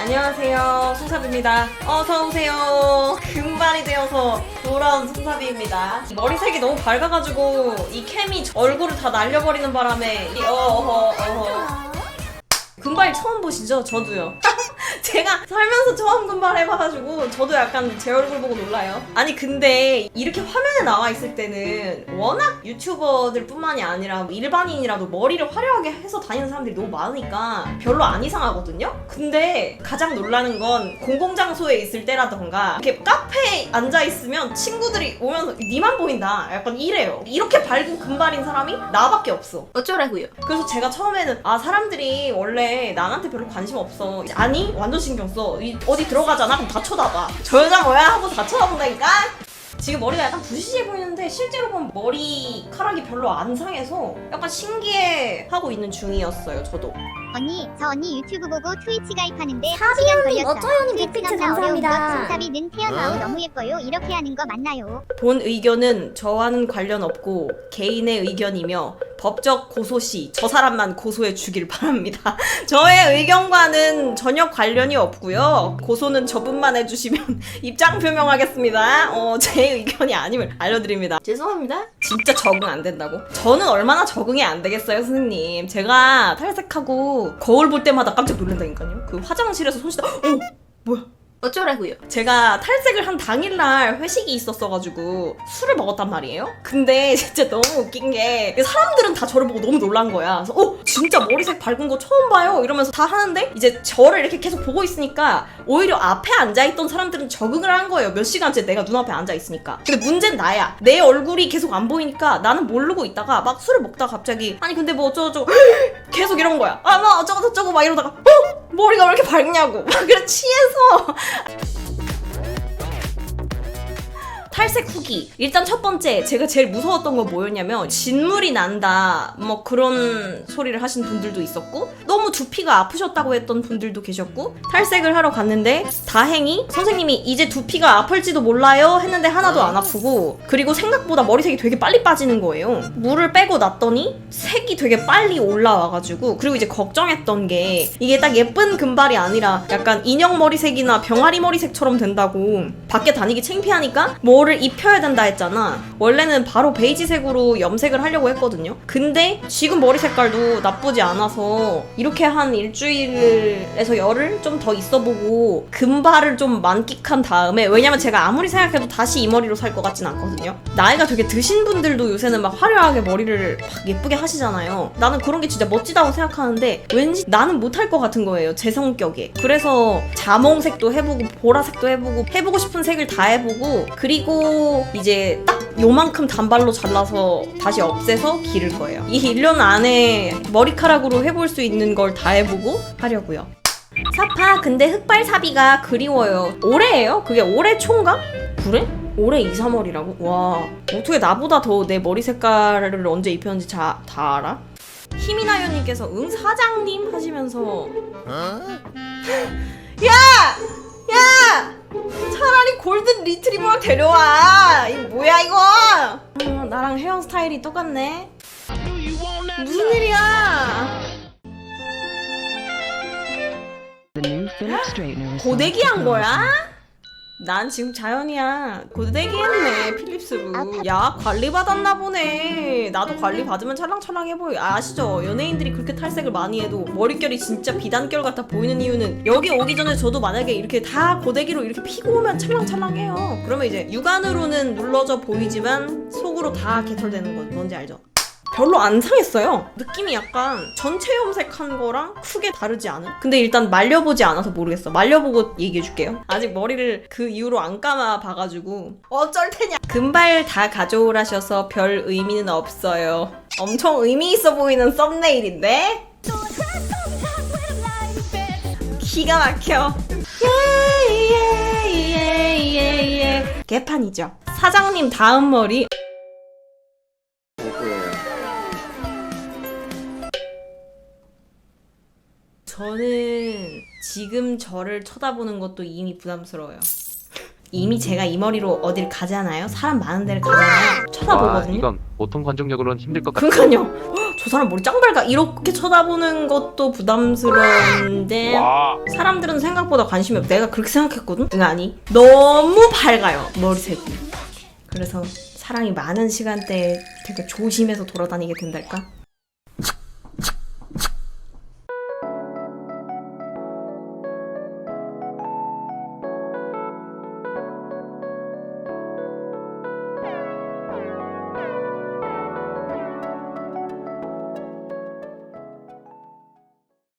안녕하세요. 송사비입니다. 어서오세요. 금발이 되어서 돌아온 송사비입니다. 이 머리색이 너무 밝아가지고 이 캠이 얼굴을 다 날려버리는 바람에 이 어허 어허. 금발 처음 보시죠? 저도요. 제가 살면서 처음 금발 해봐가지고 저도 약간 제 얼굴 보고 놀라요. 아니 근데 이렇게 화면에 나와 있을 때는 워낙 유튜버들 뿐만이 아니라 뭐 일반인이라도 머리를 화려하게 해서 다니는 사람들이 너무 많으니까 별로 안 이상하거든요? 근데 가장 놀라는 건 공공장소에 있을 때라던가 이렇게 카페에 앉아 있으면 친구들이 오면서 니만 보인다 약간 이래요. 이렇게 밝은 금발인 사람이 나밖에 없어. 어쩌라고요? 그래서 제가 처음에는 아 사람들이 원래 남한테 별로 관심 없어 아니 완전 신경 써. 이- 어디 들어가잖아? 그럼 다 쳐다봐. 저 여자 뭐야? 하고 다 쳐다본다니까? 지금 머리가 약간 부시시해 보이는데 실제로 보면 머리카락이 별로 안 상해서 약간 신기해 하고 있는 중이었어요 저도 언니, 저 언니 유튜브 보고 트위치 가입하는데 사비 1시간 언니, 걸렸어. 언니 트위치 빅피트 어려운 것, 감사합니다. 손잡이는 태연아우 너무 예뻐요. 이렇게 하는 거 맞나요? 본 의견은 저와는 관련 없고 개인의 의견이며 법적 고소 시 저 사람만 고소해 주길 바랍니다. 저의 의견과는 전혀 관련이 없고요. 고소는 저분만 해주시면 입장 표명하겠습니다. 어, 제 의견이 아님을 알려드립니다. 죄송합니다. 진짜 적응 안 된다고? 저는 얼마나 적응이 안 되겠어요, 선생님. 제가 탈색하고 거울 볼 때마다 깜짝 놀란다니까요. 그 화장실에서 손 씻다, 어, 뭐야? 어쩌라고요? 제가 탈색을 한 당일날 회식이 있었어가지고 술을 먹었단 말이에요. 근데 진짜 너무 웃긴 게 사람들은 다 저를 보고 너무 놀란 거야. 그래서 어 진짜 머리색 밝은 거 처음 봐요 이러면서 다 하는데 이제 저를 이렇게 계속 보고 있으니까 오히려 앞에 앉아 있던 사람들은 적응을 한 거예요. 몇 시간째 내가 눈앞에 앉아 있으니까. 근데 문제는 나야. 내 얼굴이 계속 안 보이니까 나는 모르고 있다가 막 술을 먹다 가 갑자기 아니 근데 뭐 어쩌고 저쩌고 계속 이런 거야. 아뭐 어쩌고 저쩌고 막 이러다가 어 머리가 왜 이렇게 밝냐고. 막 그래 취해서 탈색 후기. 일단 첫 번째, 제가 제일 무서웠던 건 뭐였냐면, 진물이 난다, 뭐 그런 소리를 하신 분들도 있었고, 너무 두피가 아프셨다고 했던 분들도 계셨고, 탈색을 하러 갔는데, 다행히 선생님이 이제 두피가 아플지도 몰라요 했는데 하나도 안 아프고, 그리고 생각보다 머리색이 되게 빨리 빠지는 거예요. 물을 빼고 났더니, 색이 되게 빨리 올라와가지고, 그리고 이제 걱정했던 게, 이게 딱 예쁜 금발이 아니라 약간 인형 머리색이나 병아리 머리색처럼 된다고, 밖에 다니기 창피하니까, 뭐를 입혀야 된다 했잖아. 원래는 바로 베이지색으로 염색을 하려고 했거든요. 근데 지금 머리 색깔도 나쁘지 않아서 이렇게 한 일주일에서 열흘 좀 더 있어 보고 금발을 좀 만끽한 다음에 왜냐면 제가 아무리 생각해도 다시 이 머리로 살 것 같진 않거든요. 나이가 되게 드신 분들도 요새는 막 화려하게 머리를 막 예쁘게 하시잖아요. 나는 그런 게 진짜 멋지다고 생각하는데 왠지 나는 못할 것 같은 거예요. 제 성격에. 그래서 자몽색도 해보고 보라색도 해보고 해보고 싶은 색을 다 해보고 그리고 이제 딱 요만큼 단발로 잘라서 다시 없애서 기를 거예요. 이 1년 안에 머리카락으로 해볼 수 있는 걸 다 해보고 하려고요. 사파 근데 흑발 사비가 그리워요. 올해예요? 그게 올해 초인가? 그래? 올해 2, 3월이라고? 와 어떻게 나보다 더 내 머리 색깔을 언제 입혔는지 자, 다 알아? 희미나연님께서 응 사장님 하시면서 야! 야! 골든 리트리버 데려와. 이 뭐야 이거? 어, 나랑 헤어 스타일이 똑같네. 무슨 일이야? 고데기 한 거야? 난 지금 자연이야. 고데기 했네, 필립스로. 야, 관리 받았나 보네. 나도 관리 받으면 찰랑찰랑 해 보여. 아시죠? 연예인들이 그렇게 탈색을 많이 해도 머릿결이 진짜 비단결 같아 보이는 이유는 여기 오기 전에 저도 만약에 이렇게 다 고데기로 이렇게 피고 오면 찰랑찰랑해요. 그러면 이제 육안으로는 눌러져 보이지만 속으로 다 개털되는 거 뭔지 알죠? 별로 안 상했어요. 느낌이 약간 전체 염색한 거랑 크게 다르지 않은? 근데 일단 말려보지 않아서 모르겠어. 말려보고 얘기해줄게요. 아직 머리를 그 이후로 안 감아 봐가지고 어쩔 테냐. 금발 다 가져오라셔서 별 의미는 없어요. 엄청 의미 있어 보이는 썸네일인데? 기가 막혀. 예예예예 개판이죠. 사장님 다음 머리 저는 지금 저를 쳐다보는 것도 이미 부담스러워요. 이미 제가 이 머리로 어딜 가잖아요. 사람 많은 데를 가잖아요. 와, 쳐다보거든요. 이건 보통 관중력으로는 힘들 것 같아. 그러니까요. 헉, 저 사람 머리 짱 밝아 이렇게 쳐다보는 것도 부담스러운데 사람들은 생각보다 관심이 없 내가 그렇게 생각했거든? 응 아니 너무 밝아요 머리색이 그래서 사랑이 많은 시간대에 되게 조심해서 돌아다니게 된달까?